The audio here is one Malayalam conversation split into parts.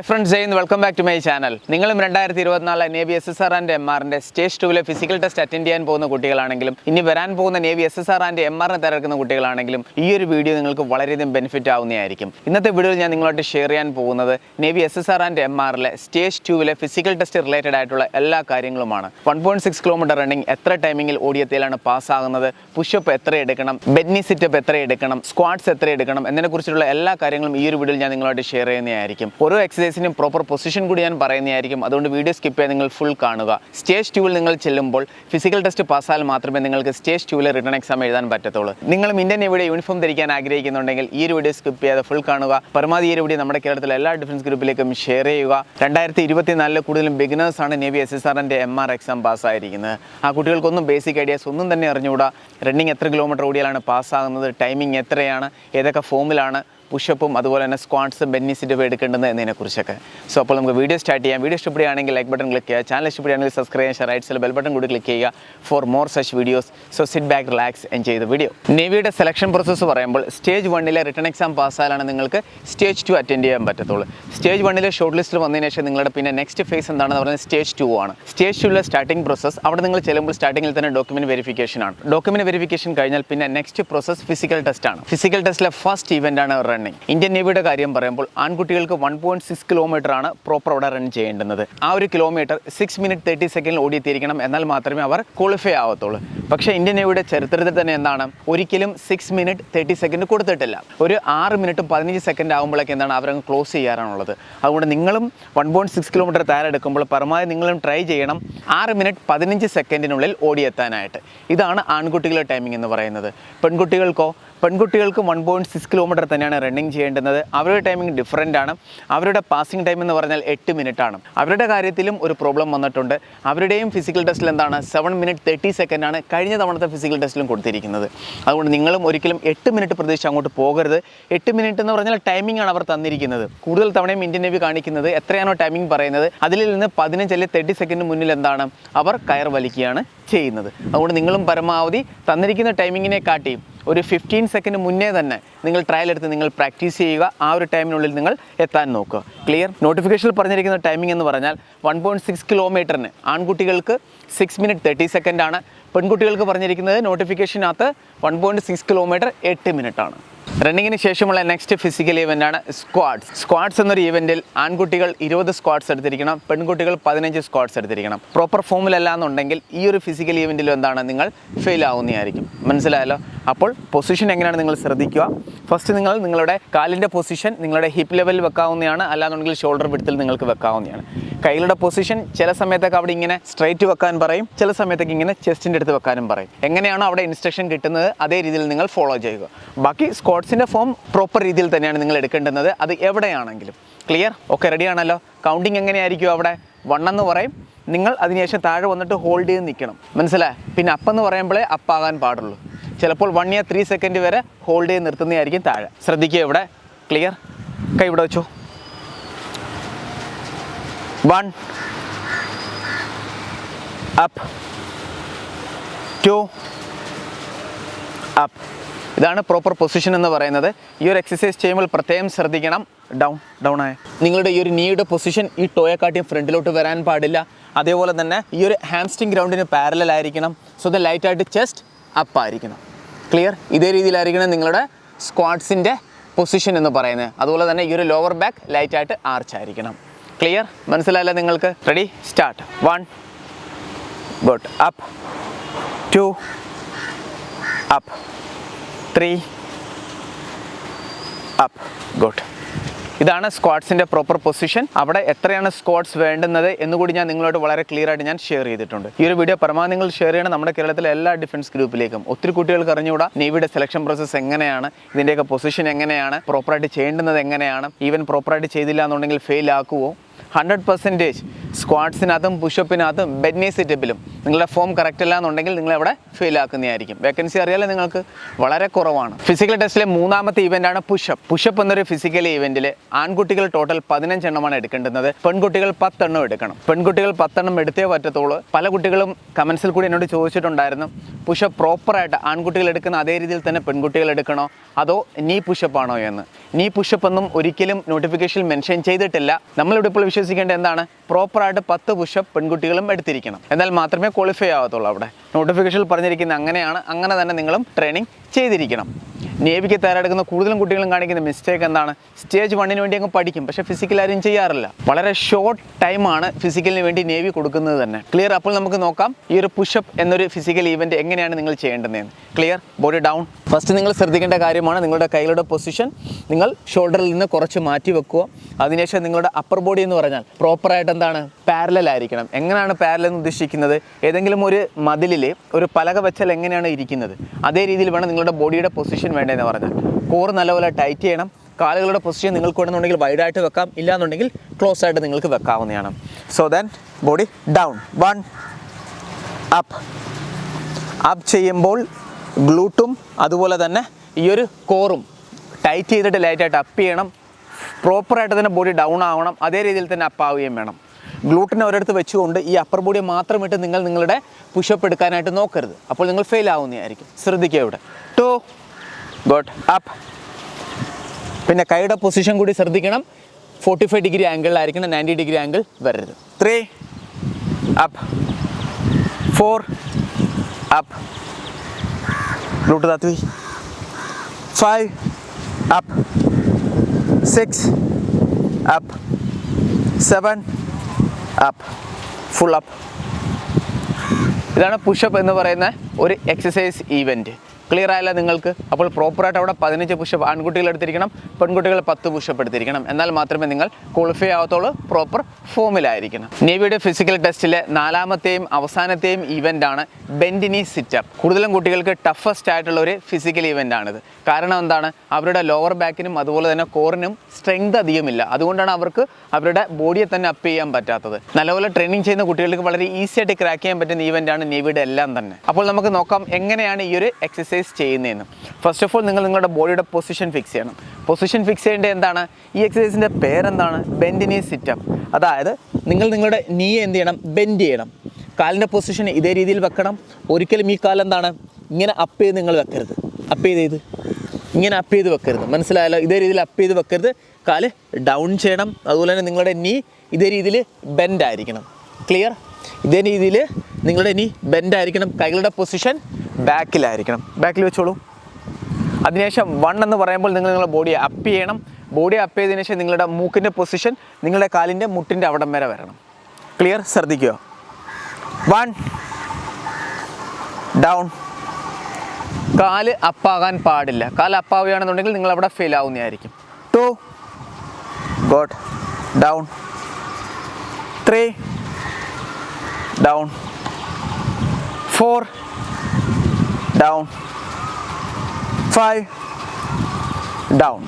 ഹായ് ഫ്രണ്ട്സ് ചെയ്യുന്നു welcome back to my channel നിങ്ങളും രണ്ടായിരത്തി ഇരുപത്തിനാല് navy S S R and M ആറിന്റെ സ്റ്റേജ് ടൂവിലെ ഫിസിക്കൽ ടെസ്റ്റ് അറ്റൻഡ് ചെയ്യാൻ പോകുന്ന കുട്ടികളാണെങ്കിലും ഇനി വരാൻ പോകുന്ന navy S S R and M ആറിനെ തിരക്കുന്ന കുട്ടികളാണെങ്കിലും ഈ ഒരു വീഡിയോ നിങ്ങൾക്ക് വളരെയധികം ബെനിഫിറ്റ് ആവുന്നതായിരിക്കും. ഇന്നത്തെ വീഡിയോയിൽ ഞാൻ നിങ്ങളോട്ട് ഷെയർ ചെയ്യാൻ പോകുന്നത് navy S S R and M ആറിലെ സ്റ്റേജ് ടൂവിലെ ഫിസിക്കൽ ടെസ്റ്റ് റിലേറ്റഡ് ആയിട്ടുള്ള എല്ലാ കാര്യങ്ങളുമാണ്. One point six kilometer running എത്ര ടൈമിങ്ങിൽ ഓടിയത്തിലാണ് പാസ്സാകുന്നത് പുഷപ്പ് എത്ര എടുക്കണം? ബെഡ്നി സിറ്റപ്പ് എത്ര എടുക്കണം? സ്ക്വാഡ്സ് എത്ര എടുക്കണം? എന്നതിനെക്കുറിച്ചുള്ള എല്ലാ കാര്യങ്ങളും ഈ ഒരു വീഡിയോയിൽ ഞാൻ നിങ്ങളോട് ഷെയർ ചെയ്യുന്നതായിരിക്കും. ഓരോ എക്സസൈസിനും പ്രോപ്പർ പൊസിഷൻ കൂടി ഞാൻ പറയുന്നതായിരിക്കും. അതുകൊണ്ട് വീഡിയോ സ്കിപ്പ് ചെയ്യാൻ നിങ്ങൾ ഫുൾ കാണുക. സ്റ്റേജ് ടൂവിൽ നിങ്ങൾ ചെല്ലുമ്പോൾ ഫിസിക്കൽ ടെസ്റ്റ് പാസ്സാൽ മാത്രമേ നിങ്ങൾക്ക് സ്റ്റേജ് ടൂവിൽ റിട്ടേൺ എക്സാം എഴുതാൻ പറ്റത്തുള്ളൂ. നിങ്ങൾ ഇന്ത്യൻ എവിടെ യൂണിഫോം ധരിക്കാൻ ആഗ്രഹിക്കുന്നുണ്ടെങ്കിൽ ഈ ഒരു വീഡിയോ സ്കിപ്പ് ചെയ്യാതെ ഫുൾ കാണുക. പരമാവധി ഈ ഒരു വീഡിയോ നമ്മുടെ കേരളത്തിലെ എല്ലാ ഡിഫൻസ് ഗ്രൂപ്പിലേക്കും ഷെയർ ചെയ്യുക. രണ്ടായിരത്തി ഇരുപത്തിനാലിൽ കൂടുതലും ബിഗിനേഴ്സ് ആണ് നേവി എസ് എസ് ആറിന്റെ എം ആർ എക്സാം പാസ്സായിരിക്കുന്നത് ആ കുട്ടികൾക്കൊന്നും ബേസിക് ഐഡിയാസ് ഒന്നും തന്നെ അറിഞ്ഞുകൂടാ. റണ്ണിങ് എത്ര കിലോമീറ്റർ ഓടിയാലാണ് പാസ്സാകുന്നത് ടൈമിംഗ് എത്രയാണ്? ഏതൊക്കെ ഫോമിലാണ് പുഷപ്പും അതുപോലെ തന്നെ സ്ക്വാഡ്സും ബെന്നിസിറ്റും എടുക്കേണ്ടത് എന്നതിനെക്കുറിച്ചൊക്കെ. സോ അപ്പോൾ നമുക്ക് വീഡിയോ സ്റ്റാർട്ട് ചെയ്യാം. വീഡിയോ ഇഷ്ടപ്പെടുകയാണെങ്കിൽ ലൈക്ക് ബട്ടൺ ക്ലിക്ക് ചെയ്യുക. ചാനൽ ഇഷ്ടപ്പെടുകയാണെങ്കിൽ സബ്സ്ക്രൈബ് ചെയ്യുക റൈറ്റ് സൈഡിൽ ബെൽ ബട്ടൺ കൂടി ക്ലിക്ക് ചെയ്യുക for more such videos so sit back relax enjoy ചെയ്ത വീഡിയോ നേവിയുടെ സെലക്ഷൻ പ്രോസസ്സ് പറയുമ്പോൾ സ്റ്റേജ് വണ്ണിലെ റിട്ടേൺ എക്സാം പാസ്സായാലാണ് നിങ്ങൾക്ക് സ്റ്റേജ് ടു അറ്റൻഡ് ചെയ്യാൻ പറ്റത്തുള്ളൂ. സ്റ്റേജ് വണ്ണിലെ ഷോർട്ട് ലിസ്റ്റിൽ വന്നതിന് ശേഷം നിങ്ങളുടെ പിന്നെ നെക്സ്റ്റ് ഫേസ് എന്താണെന്ന് പറയുന്നത് സ്റ്റേജ് ടു ആണ്. സ്റ്റേജ് ടുവിലെ സ്റ്റാർട്ടിംഗ് പ്രോസസ്സ് അവിടെ നിങ്ങൾ ചെല്ലുമ്പോൾ സ്റ്റാർട്ടിങ്ങിൽ തന്നെ ഡോക്യുമെന്റ് വെരിഫിക്കേഷൻ ആണ്. ഡോക്യുമെന്റ് വെരിഫിക്കേഷൻ കഴിഞ്ഞാൽ പിന്നെ നെക്സ്റ്റ് പ്രോസസ് ഫിസിക്കൽ ടെസ്റ്റ് ആണ്. ഫിസിക്കൽ ടെസ്റ്റിലെ ഫസ്റ്റ് ഇവന്റ് ആണ് റണ്ണിങ് ഇന്ത്യൻ നേവിയുടെ കാര്യം പറയുമ്പോൾ ആൺകുട്ടികൾക്ക് വൺ പോയിന്റ് സിക്സ് കിലോമീറ്റർ ആണ് പ്രോപ്പർ അവിടെ റൺ ചെയ്യേണ്ടുന്നത്. ആ ഒരു കിലോമീറ്റർ സിക്സ് മിനിറ്റ് തേർട്ടി സെക്കൻഡിൽ ഓടിയെത്തിയിരിക്കണം എന്നാൽ മാത്രമേ അവർ ക്വാളിഫൈ ആവത്തുള്ളൂ. പക്ഷേ ഇന്ത്യൻ നേവിയുടെ ചരിത്രത്തിൽ തന്നെ എന്താണ്? ഒരിക്കലും സിക്സ് മിനിറ്റ് തേർട്ടി സെക്കൻഡ് കൊടുത്തിട്ടില്ല. ഒരു ആറ് മിനിറ്റും പതിനഞ്ച് സെക്കൻഡ് ആകുമ്പോഴേക്ക് എന്താണ്? അവരങ്ങ് ക്ലോസ് ചെയ്യാറാണുള്ളത് അതുകൊണ്ട് നിങ്ങളും വൺ പോയിന്റ് സിക്സ് കിലോമീറ്റർ തയ്യാറെടുക്കുമ്പോൾ പരമാവധി നിങ്ങളും ട്രൈ ചെയ്യണം ആറ് മിനിറ്റ് പതിനഞ്ച് സെക്കൻഡിനുള്ളിൽ ഓടിയെത്താനായിട്ട്. ഇതാണ് ആൺകുട്ടികളുടെ ടൈമിംഗ് എന്ന് പറയുന്നത്. പെൺകുട്ടികൾക്കോ പെൺകുട്ടികൾക്ക് വൺ പോയിന്റ് സിക്സ് കിലോമീറ്റർ തന്നെയാണ് റണ്ണിങ് ചെയ്യേണ്ടുന്നത്. അവരുടെ ടൈമിംഗ് ഡിഫറന്റ് ആണ്. അവരുടെ പാസിംഗ് ടൈം എന്ന് പറഞ്ഞാൽ എട്ട് മിനിറ്റ് ആണ്. അവരുടെ കാര്യത്തിലും ഒരു പ്രോബ്ലം വന്നിട്ടുണ്ട്. അവരുടെയും ഫിസിക്കൽ ടെസ്റ്റിൽ എന്താണ്? സെവൻ മിനിറ്റ് തേർട്ടി സെക്കൻഡ് ആണ് കഴിഞ്ഞ തവണത്തെ ഫിസിക്കൽ ടെസ്റ്റിലും കൊടുത്തിരിക്കുന്നത്. അതുകൊണ്ട് നിങ്ങളും ഒരിക്കലും എട്ട് മിനിറ്റ് പ്രതീക്ഷിച്ച് അങ്ങോട്ട് പോകരുത്. എട്ട് മിനിറ്റ് എന്ന് പറഞ്ഞാൽ ടൈമിംഗ് ആണ് അവർ തന്നിരിക്കുന്നത്. കൂടുതൽ തവണയും ഇന്ത്യൻ നേവി കാണിക്കുന്നത് എത്രയാണോ ടൈമിംഗ് പറയുന്നത്. അതിൽ നിന്ന് പതിനഞ്ച് അല്ലെങ്കിൽ തേർട്ടി സെക്കൻഡ് മുന്നിൽ എന്താണ്? അവർ കയർ വലിക്കുകയാണ് ചെയ്യുന്നത്. അതുകൊണ്ട് നിങ്ങളും പരമാവധി തന്നിരിക്കുന്ന ടൈമിങ്ങിനെ കാട്ടിയും ഒരു ഫിഫ്റ്റീൻ സെക്കൻഡ് മുന്നേ തന്നെ നിങ്ങൾ ട്രയൽ എടുത്ത് നിങ്ങൾ പ്രാക്ടീസ് ചെയ്യുക. ആ ഒരു ടൈമിനുള്ളിൽ നിങ്ങൾ എത്താൻ നോക്കുക. ക്ലിയർ നോട്ടിഫിക്കേഷനിൽ പറഞ്ഞിരിക്കുന്ന ടൈമിംഗ് എന്ന് പറഞ്ഞാൽ വൺ പോയിന്റ് സിക്സ് കിലോമീറ്ററിന് ആൺകുട്ടികൾക്ക് സിക്സ് മിനിറ്റ് തേർട്ടി സെക്കൻഡാണ് പെൺകുട്ടികൾക്ക് പറഞ്ഞിരിക്കുന്നത് നോട്ടിഫിക്കേഷനകത്ത് വൺ പോയിന്റ് സിക്സ് കിലോമീറ്റർ എട്ട് മിനിറ്റാണ് റണ്ണിങ്ങിന് ശേഷമുള്ള നെക്സ്റ്റ് ഫിസിക്കൽ ഇവന്റ് ആണ് സ്ക്വാഡ്സ് സ്ക്വാഡ്സ് എന്നൊരു ഇവന്റിൽ ആൺകുട്ടികൾ ഇരുപത് സ്ക്വാഡ്സ് എടുത്തിരിക്കണം പെൺകുട്ടികൾ പതിനഞ്ച് സ്ക്വാഡ്സ് എടുത്തിരിക്കണം. പ്രോപ്പർ ഫോമിലല്ല എന്നുണ്ടെങ്കിൽ ഈ ഒരു ഫിസിക്കൽ ഇവന്റിലും എന്താണ് നിങ്ങൾ ഫെയിൽ ആവുന്നതായിരിക്കും. മനസ്സിലായല്ലോ? അപ്പോൾ പൊസിഷൻ എങ്ങനെയാണ് നിങ്ങൾ ശ്രദ്ധിക്കുക? ഫസ്റ്റ് നിങ്ങൾ നിങ്ങളുടെ കാലിന്റെ പൊസിഷൻ നിങ്ങളുടെ ഹിപ്പ് ലെവലിൽ വെക്കാവുന്നതാണ്. അല്ലാന്നുണ്ടെങ്കിൽ ഷോൾഡർ വിടത്തിൽ നിങ്ങൾക്ക് വെക്കാവുന്നതാണ്. കൈകളുടെ പൊസിഷൻ ചില സമയത്തൊക്കെ അവിടെ ഇങ്ങനെ സ്ട്രൈറ്റ് വെക്കാൻ പറയും. ചില സമയത്തൊക്കെ ഇങ്ങനെ ചെസ്റ്റിന്റെ അടുത്ത് വെക്കാനും പറയും. എങ്ങനെയാണോ അവിടെ ഇൻസ്ട്രക്ഷൻ കിട്ടുന്നത്? അതേ രീതിയിൽ നിങ്ങൾ ഫോളോ ചെയ്യുക. ബാക്കി സ്ക്വാഡ്സിന്റെ ഫോം പ്രോപ്പർ രീതിയിൽ തന്നെയാണ് നിങ്ങൾ എടുക്കേണ്ടുന്നത്. അത് എവിടെയാണെങ്കിലും. ക്ലിയർ ഓക്കെ റെഡി ആണല്ലോ? കൗണ്ടിങ് എങ്ങനെയായിരിക്കും അവിടെ? വൺ എന്ന് പറയും. നിങ്ങൾ അതിനുശേഷം താഴെ വന്നിട്ട് ഹോൾഡ് ചെയ്ത് നിൽക്കണം. മനസ്സിലായി? പിന്നെ അപ്പെന്ന് പറയുമ്പോഴേ അപ്പാകാൻ പാടുള്ളൂ. ചിലപ്പോൾ വൺ ഇയർ ത്രീ സെക്കൻഡ് വരെ ഹോൾഡ് ചെയ്ത് നിർത്തുന്നതായിരിക്കും താഴെ. ശ്രദ്ധിക്കുക ഇവിടെ. ക്ലിയർ കൈ ഇവിടെ വെച്ചു. വൺ അപ്പ് ടു അപ്പ് ഇതാണ് പ്രോപ്പർ പൊസിഷൻ എന്ന് പറയുന്നത്. ഈ ഒരു എക്സസൈസ് ചെയ്യുമ്പോൾ പ്രത്യേകം ശ്രദ്ധിക്കണം. ഡൗൺ ഡൗൺ ആയ. നിങ്ങളുടെ ഈ ഒരു നീയുടെ പൊസിഷൻ ഈ ടോയെക്കാട്ടിയും ഫ്രണ്ടിലോട്ട് വരാൻ പാടില്ല. അതേപോലെ തന്നെ ഈ ഒരു ഹാംസ്റ്റിംഗ് ഗ്രൗണ്ടിന് പാരലൽ ആയിരിക്കണം. സോ ദ ലൈറ്റായിട്ട് ചെസ്റ്റ് അപ്പ് ആയിരിക്കണം. ക്ലിയർ ഇതേ രീതിയിലായിരിക്കണം നിങ്ങളുടെ സ്ക്വാഡ്സിന്റെ പൊസിഷൻ എന്ന് പറയുന്നത്. അതുപോലെ തന്നെ ഈ ഒരു ലോവർ ബാക്ക് ലൈറ്റായിട്ട് ആർച്ച് ആയിരിക്കണം. ക്ലിയർ മനസ്സിലായില്ല നിങ്ങൾക്ക്? Ready start one good up two up three up good ഇതാണ് സ്ക്വാഡ്സിന്റെ പ്രോപ്പർ പൊസിഷൻ അവിടെ എത്രയാണ് സ്ക്വാഡ്സ് വേണ്ടുന്നത് എന്നുകൂടി ഞാൻ നിങ്ങളോട് വളരെ ക്ലിയർ ആയിട്ട് ഞാൻ ഷെയർ ചെയ്തിട്ടുണ്ട്. ഈ ഒരു വീഡിയോ പരമാവധി നിങ്ങൾ ഷെയർ ചെയ്യണം. നമ്മുടെ കേരളത്തിലെ എല്ലാ ഡിഫൻസ് ഗ്രൂപ്പിലേക്കും ഒത്തിരി കുട്ടികൾക്ക് അറിഞ്ഞുകൂടാ. നേവിയുടെ സെലക്ഷൻ പ്രോസസ്സ് എങ്ങനെയാണ്? ഇതിന്റെയൊക്കെ പൊസിഷൻ എങ്ങനെയാണ്? പ്രോപ്പറായിട്ട് ചെയ്യേണ്ടുന്നത് എങ്ങനെയാണ്? ഈവൻ പ്രോപ്പറായിട്ട് ചെയ്തില്ല എന്നുണ്ടെങ്കിൽ ഫെയിൽ ആക്കുമോ ഹൺഡ്രഡ് പെർസെന്റേജ് സ്ക്വാഡ്സിനകത്തും പുഷപ്പിനകത്തും ബെഡ്നി സിറ്റപ്പിലും നിങ്ങളുടെ ഫോം കറക്റ്റ് അല്ല എന്നുണ്ടെങ്കിൽ നിങ്ങൾ അവിടെ ഫെയിൽ ആക്കുന്നതായിരിക്കും. വേക്കൻസി അറിയാലോ നിങ്ങൾക്ക്? വളരെ കുറവാണ്. ഫിസിക്കൽ ടെസ്റ്റിലെ മൂന്നാമത്തെ ഇവന്റാണ് പുഷപ്പ്. പുഷപ്പ് എന്നൊരു ഫിസിക്കൽ ഇവന്റിൽ ആൺകുട്ടികൾ ടോട്ടൽ പതിനഞ്ചെണ്ണമാണ് എടുക്കേണ്ടുന്നത്. പെൺകുട്ടികൾ പത്തെണ്ണം എടുക്കണം. പെൺകുട്ടികൾ പത്തെണ്ണം എടുത്തേ പറ്റത്തുള്ളൂ. പല കുട്ടികളും കമൻസിൽ കൂടി എന്നോട് ചോദിച്ചിട്ടുണ്ടായിരുന്നു പുഷപ്പ് പ്രോപ്പറായിട്ട് ആൺകുട്ടികൾ എടുക്കുന്ന അതേ രീതിയിൽ തന്നെ പെൺകുട്ടികൾ എടുക്കണോ? അതോ നീ പുഷപ്പ് ആണോ എന്ന്? നീ പുഷപ്പ് ഒന്നും ഒരിക്കലും നോട്ടിഫിക്കേഷൻ മെൻഷൻ ചെയ്തിട്ടില്ല. നമ്മളിവിടെ ഇപ്പോൾ വിശ്വസിക്കേണ്ടത് എന്താണ്? പ്രോപ്പറായിട്ട് പത്ത് പുഷപ്പ് പെൺകുട്ടികളും എടുത്തിരിക്കണം. എന്നാൽ മാത്രമേ ക്വാളിഫൈ ആവത്തുള്ളൂ അവിടെ. നോട്ടിഫിക്കേഷനിൽ പറഞ്ഞിരിക്കുന്ന അങ്ങനെയാണ്. അങ്ങനെ തന്നെ നിങ്ങളും ട്രെയിനിങ് ചെയ്തിരിക്കണം. നേവിക്ക് തയ്യാറെടുക്കുന്ന കൂടുതലും കുട്ടികളും കാണിക്കുന്ന മിസ്റ്റേക്ക് എന്താണ്? സ്റ്റേജ് വണ്ണിന് വേണ്ടി അങ്ങ് പഠിക്കും. പക്ഷേ ഫിസിക്കൽ ആരും ചെയ്യാറില്ല. വളരെ ഷോർട്ട് ടൈമാണ് ഫിസിക്കലിന് വേണ്ടി നേവി കൊടുക്കുന്നത് തന്നെ. ക്ലിയർ അപ്പോൾ നമുക്ക് നോക്കാം. ഈ ഒരു പുഷപ്പ് എന്നൊരു ഫിസിക്കൽ ഈവന്റ് എങ്ങനെയാണ് നിങ്ങൾ ചെയ്യേണ്ടതെന്ന്. ക്ലിയർ ബോഡി ഡൗൺ ഫസ്റ്റ് നിങ്ങൾ ശ്രദ്ധിക്കേണ്ട കാര്യമാണ് നിങ്ങളുടെ കൈകളുടെ പൊസിഷൻ നിങ്ങൾ ഷോൾഡറിൽ നിന്ന് കുറച്ച് മാറ്റി വെക്കുക. അതിനുശേഷം നിങ്ങളുടെ അപ്പർ ബോഡി എന്ന് പറഞ്ഞാൽ പ്രോപ്പറായിട്ട് എന്താണ്? പാരലൽ ആയിരിക്കണം. എങ്ങനെയാണ് പാരലൽ എന്ന് ഉദ്ദേശിക്കുന്നത്? ഏതെങ്കിലും ഒരു മതിലിൽ ഒരു പലക വെച്ചാൽ എങ്ങനെയാണ് ഇരിക്കുന്നത്? അതേ രീതിയിൽ വേണം നിങ്ങളുടെ ബോഡിയുടെ പൊസിഷൻ വേണ്ടതെന്ന് പറഞ്ഞാൽ. കോർ നല്ലപോലെ ടൈറ്റ് ചെയ്യണം. കാലുകളുടെ പൊസിഷൻ നിങ്ങൾക്ക് വേണമെന്നുണ്ടെങ്കിൽ വൈഡായിട്ട് വെക്കാം. ഇല്ലാന്നുണ്ടെങ്കിൽ ക്ലോസ് ആയിട്ട് നിങ്ങൾക്ക് വെക്കാവുന്നതാണ്. So then body down one up up ചെയ്യുമ്പോൾ ഗ്ലൂട്ടും അതുപോലെ തന്നെ ഈ ഒരു കോറും ടൈറ്റ് ചെയ്തിട്ട് ലൈറ്റായിട്ട് അപ്പ് ചെയ്യണം. പ്രോപ്പറായിട്ട് തന്നെ ബോഡി ഡൗൺ ആവണം. അതേ രീതിയിൽ തന്നെ അപ്പ് ആവുകയും വേണം. ഗ്ലൂട്ടിനെ ഒരിടത്ത് വെച്ചുകൊണ്ട് ഈ അപ്പർ ബോഡി മാത്രം ഇട്ട് നിങ്ങൾ നിങ്ങളുടെ പുഷപ്പ് എടുക്കാനായിട്ട് നോക്കരുത്. അപ്പോൾ നിങ്ങൾ ഫെയിൽ ആവുന്നതായിരിക്കും. ശ്രദ്ധിക്കുക ഇവിടെ. ടു ഗോട്ട് അപ്പ് പിന്നെ കൈയുടെ പൊസിഷൻ കൂടി ശ്രദ്ധിക്കണം. ഫോർട്ടി ഫൈവ് ഡിഗ്രി ആംഗിളിലായിരിക്കണം നയന്റി ഡിഗ്രി ആംഗിൾ വരരുത്. Three up four up glute താത്വി five up six up seven up full up ഇതാണ് പുഷപ്പ് എന്ന് പറയുന്ന ഒരു എക്സസൈസ് ഈവന്റ് ക്ലിയർ ആയല്ല നിങ്ങൾക്ക്? അപ്പോൾ പ്രോപ്പറായിട്ട് അവിടെ പതിനഞ്ച് പുഷപ്പ് ആൺകുട്ടികൾ എടുത്തിരിക്കണം പെൺകുട്ടികൾ പത്ത് പുഷപ്പ് എടുത്തിരിക്കണം. എന്നാൽ മാത്രമേ നിങ്ങൾ ക്വാളിഫൈ ആവത്തുള്ളൂ പ്രോപ്പർ ഫോമിലായിരിക്കണം നേവിയുടെ ഫിസിക്കൽ ടെസ്റ്റിലെ നാലാമത്തെയും അവസാനത്തെയും ഇവന്റ് ആണ് ബെൻഡിനി സിറ്റപ്പ് കൂടുതലും കുട്ടികൾക്ക് ടഫസ്റ്റ് ആയിട്ടുള്ള ഒരു ഫിസിക്കൽ ഇവന്റ് ആണിത്. കാരണം എന്താണ്? അവരുടെ ലോവർ ബാക്കിനും അതുപോലെ തന്നെ കോറിനും സ്ട്രെങ്ത് അധികമില്ല. അതുകൊണ്ടാണ് അവർക്ക് അവരുടെ ബോഡിയെ തന്നെ അപ്പ് ചെയ്യാൻ പറ്റാത്തത്. നല്ലപോലെ ട്രെയിനിങ് ചെയ്യുന്ന കുട്ടികൾക്ക് വളരെ ഈസി ആയിട്ട് ക്രാക്ക് ചെയ്യാൻ പറ്റുന്ന ഈവന്റ് ആണ് നേവിയുടെ എല്ലാം തന്നെ. അപ്പോൾ നമുക്ക് നോക്കാം എങ്ങനെയാണ് ഈ ഒരു എക്സസൈസ് ചെയ്യുന്നതെന്ന് ഫസ്റ്റ് ഓഫ് ഓൾ നിങ്ങൾ നിങ്ങളുടെ ബോഡിയുടെ പൊസിഷൻ ഫിക്സ് ചെയ്യണം. പൊസിഷൻ ഫിക്സ് ചെയ്യേണ്ടത് എന്താണ്? ഈ എക്സസൈസിന്റെ പേരെന്താണ്? ബെൻഡിനി സിറ്റപ്പ് അതായത് നിങ്ങൾ നിങ്ങളുടെ നീ എന്ത് ചെയ്യണം? ബെൻഡ് ചെയ്യണം. കാലിന്റെ പൊസിഷൻ ഇതേ രീതിയിൽ വെക്കണം. ഒരിക്കലും ഈ കാലം എന്താണ്? ഇങ്ങനെ അപ്പ് ചെയ്ത് നിങ്ങൾ വെക്കരുത്. അപ്പ് ചെയ്ത് ചെയ്ത് ഇങ്ങനെ അപ്പ് ചെയ്ത് വെക്കരുത്. മനസ്സിലായല്ലോ? ഇതേ രീതിയിൽ അപ്പ് ചെയ്ത് വെക്കരുത്. കാൽ ഡൗൺ ചെയ്യണം. അതുപോലെ തന്നെ നിങ്ങളുടെ നീ ഇതേ രീതിയിൽ ബെൻഡ് ആയിരിക്കണം. ക്ലിയർ ഇതേ രീതിയിൽ നിങ്ങളുടെ നീ ബെൻഡ് ആയിരിക്കണം. കൈകളുടെ പൊസിഷൻ ബാക്കിലായിരിക്കണം. ബാക്കിൽ വെച്ചോളൂ. അതിനുശേഷം വൺ എന്ന് പറയുമ്പോൾ നിങ്ങൾ നിങ്ങളുടെ ബോഡി അപ്പ് ചെയ്യണം. ബോഡി അപ്പ് ചെയ്തതിനു ശേഷം നിങ്ങളുടെ മൂക്കിന്റെ പൊസിഷൻ നിങ്ങളുടെ കാലിന്റെ മുട്ടിന്റെ അവിടം വരെ വരണം. ക്ലിയർ ശ്രദ്ധിക്കുക. വൺ ഡൗൺ കാൽ അപ്പാകാൻ പാടില്ല. കാൽ അപ്പാവുകയാണെന്നുണ്ടെങ്കിൽ നിങ്ങൾ അവിടെ fail ആവുന്നതായിരിക്കും. Two good down three down four down five, down.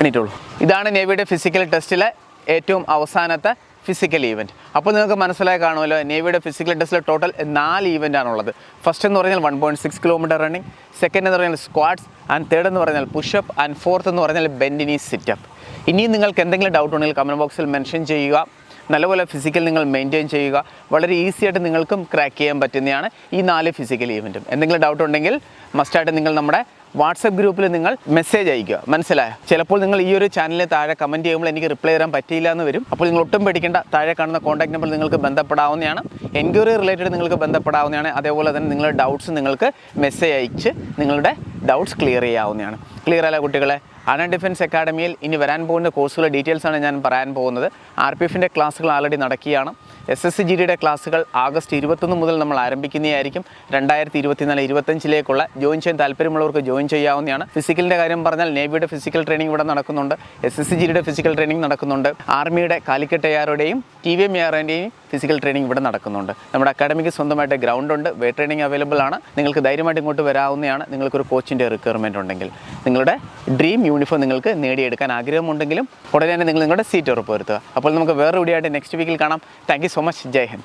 എണീറ്റുള്ളൂ ഇതാണ് നേവിയുടെ ഫിസിക്കൽ ടെസ്റ്റിലെ ഏറ്റവും അവസാനത്തെ ഫിസിക്കൽ ഈവന്റ് അപ്പോൾ നിങ്ങൾക്ക് മനസ്സിലായി കാണുമല്ലോ നേവിയുടെ ഫിസിക്കൽ ടെസ്റ്റിൽ ടോട്ടൽ നാല് ഈവന്റ് ആണുള്ളത്. ഫസ്റ്റ് എന്ന് പറഞ്ഞാൽ one point six kilometer running second എന്ന് പറഞ്ഞാൽ സ്ക്വാഡ്സ് ആൻഡ് തേർഡ് എന്ന് പറഞ്ഞാൽ പുഷപ്പ് ആൻഡ് ഫോർത്ത് എന്ന് പറഞ്ഞാൽ ബെൻഡിനി സിറ്റപ്പ് ഇനിയും നിങ്ങൾക്ക് എന്തെങ്കിലും ഡൗട്ട് ഉണ്ടെങ്കിൽ കമന്റ് ബോക്സിൽ മെൻഷൻ ചെയ്യുക. നല്ലപോലെ ഫിസിക്കൽ നിങ്ങൾ മെയിന്റെയിൻ ചെയ്യുക. വളരെ ഈസി ആയിട്ട് നിങ്ങൾക്കും ക്രാക്ക് ചെയ്യാൻ പറ്റുന്നതാണ് ഈ നാല് ഫിസിക്കൽ ഈവന്റും എന്തെങ്കിലും ഡൗട്ട് ഉണ്ടെങ്കിൽ മസ്റ്റായിട്ട് നിങ്ങൾ നമ്മുടെ വാട്സപ്പ് ഗ്രൂപ്പിൽ നിങ്ങൾ മെസ്സേജ് അയക്കുക മനസ്സിലായോ? ചിലപ്പോൾ നിങ്ങൾ ഈ ഒരു ചാനലിൽ താഴെ കമന്റ് ചെയ്യുമ്പോൾ എനിക്ക് റിപ്ലൈ തരാൻ പറ്റിയില്ല എന്ന് വരും. അപ്പോൾ നിങ്ങൾ ഒട്ടും പേടിക്കേണ്ട താഴെ കാണുന്ന കോൺടാക്ട് നമ്പർ നിങ്ങൾക്ക് ബന്ധപ്പെടാവുന്നതാണ്. എൻക്വയറി റിലേറ്റഡ് നിങ്ങൾക്ക് ബന്ധപ്പെടാവുന്നതാണ്. അതേപോലെ തന്നെ നിങ്ങളുടെ ഡൗട്ട്സ് നിങ്ങൾക്ക് മെസ്സേജ് അയച്ച് നിങ്ങളുടെ ഡൗട്ട്സ് ക്ലിയർ ചെയ്യാവുന്നതാണ്. ക്ലിയർ അല്ല കുട്ടികളെ? അണ ഡിഫൻസ് അക്കാഡമിയിൽ ഇനി വരാൻ പോകുന്ന കോഴ്സുകളുടെ ഡീറ്റെയിൽസ് ആണ് ഞാൻ പറയാൻ പോകുന്നത്. ആർ പി എഫിന്റെ ക്ലാസ്സുകൾ ആൾറെഡി നടക്കുകയാണ്. എസ് എസ് സി ജി ഡിയുടെ ക്ലാസ്സുകൾ ആഗസ്റ്റ് ഇരുപത്തൊന്ന് മുതൽ നമ്മൾ ആരംഭിക്കുന്നതായിരിക്കും. രണ്ടായിരത്തി ഇരുപത്തിനാല് ഇരുപത്തഞ്ചിലേക്കുള്ള ജോയിൻ ചെയ്യാൻ താല്പര്യമുള്ളവർക്ക് ജോയിൻ ചെയ്യാവുന്നതാണ്. ഫിസിക്കലിന്റെ കാര്യം പറഞ്ഞാൽ നേവിയുടെ ഫിസിക്കൽ ട്രെയിനിങ് ഇവിടെ നടക്കുന്നുണ്ട്. എസ് എസ് സി ജിയുടെ ഫിസിക്കൽ ട്രെയിനിങ് നടക്കുന്നുണ്ട്. ആർമിയുടെ കാലിക്കറ്റ് എയാറുടെയും ടി വി എം ആറിന്റെയും ഫിസിക്കൽ ട്രെയിനിങ് ഇവിടെ നടക്കുന്നുണ്ട്. നമ്മുടെ അക്കാഡമിക്ക് സ്വന്തമായിട്ട് ഗ്രൗണ്ട് ഉണ്ട്. വേ ട്രെയിനിങ് അവൈലബിൾ ആണ്. നിങ്ങൾക്ക് ധൈര്യമായിട്ട് ഇങ്ങോട്ട് വരാവുന്നതാണ്. നിങ്ങൾക്കൊരു കോച്ചിന്റെ റിക്വയർമെന്റ് ഉണ്ടെങ്കിൽ. നിങ്ങളുടെ ഡ്രീം യൂണിഫോം നിങ്ങൾക്ക് നേടിയെടുക്കാൻ ആഗ്രഹമുണ്ടെങ്കിലും ഉടനെ തന്നെ നിങ്ങൾ നിങ്ങളുടെ സീറ്റ് ഉറപ്പുവരുത്തുക. അപ്പോൾ നമുക്ക് വേറെ കൂടിയായിട്ട് നെക്സ്റ്റ് വീക്കിൽ കാണാം. Thank so much Jai Hind.